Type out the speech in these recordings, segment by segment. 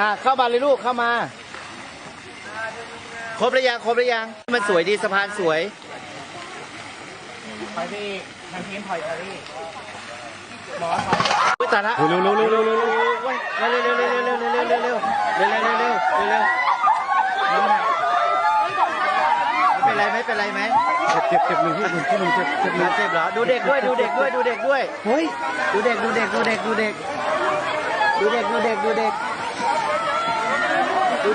อะเข้ามาเลยลูกเข้ามา ครบหรือยังครบหรือยังมันสวยดีสะพานสวยไปที่ทางทีมถอยเอรี่หมออุ๊ยตายละเร็วเร็วเร็วเร็วเร็วเร็วเว้ยเร็วเร็วเร็วเร็วเร็วเร็วเร็วเร็วเร็วเร็วเร็วเร็วเร็วเร็วเร็วเร็วเร็วไม่เป็นไรไม่เป็นไรไหมเจ็บเจ็บเจ็บหนึ่งที่หนึ่งที่หนึ่งเจ็บเจ็บหนึ่งเจ็บเหรอดูเด็กด้วยดูเด็กด้วยดูเด็กด้วยเฮ้ยดูเด็กดูเด็กดูเด็กดูเด็กดูเด็กดูเด็กดูเด็กดูเด็กดูเด็กออมสินไม่เป็นไรไม่เป็น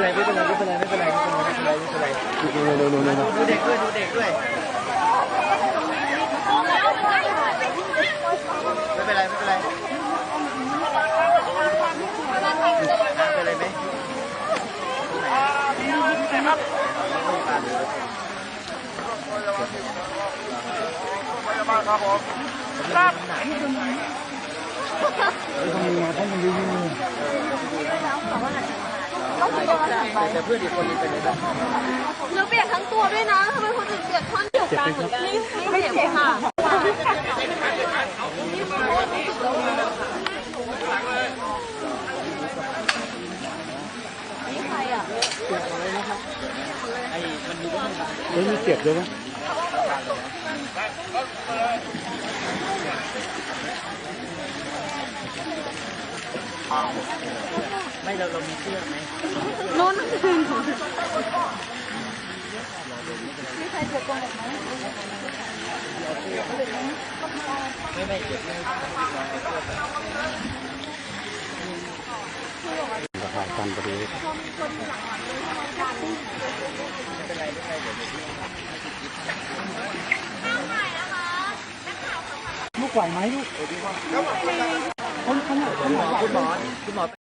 ไรไม่เป็นไรไม่เป็นไรไม่เป็นไรไม่เป็นไรไม่เป็นไรเร็วเร็วเร็วเร็วเร็วดูเด็กด้วยดูเด็กด้วยไม่เป็นไรไม่เป็นไรเป็นไรไหมทำยังไง ต้องมันยืนยืนแต่เพื่อนอีกคนนึงเป็นไรบ้าเปียกทั้งตัวด้วยนะทำไมคนอื่นเปียกท่อนเดียวกันเหมือนกันไม่เจ็บค่ะเฮ้ยมีเจ็บด้วยไหม ไม่เราเรามีเสื้อไหมนุ่นม่ใครเจ็บกว่าไหมไม่ไม่ไม่ราคาการบริเวณไม่เป็นไรไมเปรี้ยวลูกไหวไหมลูก คุณหมอคุณหมอคุณหมอ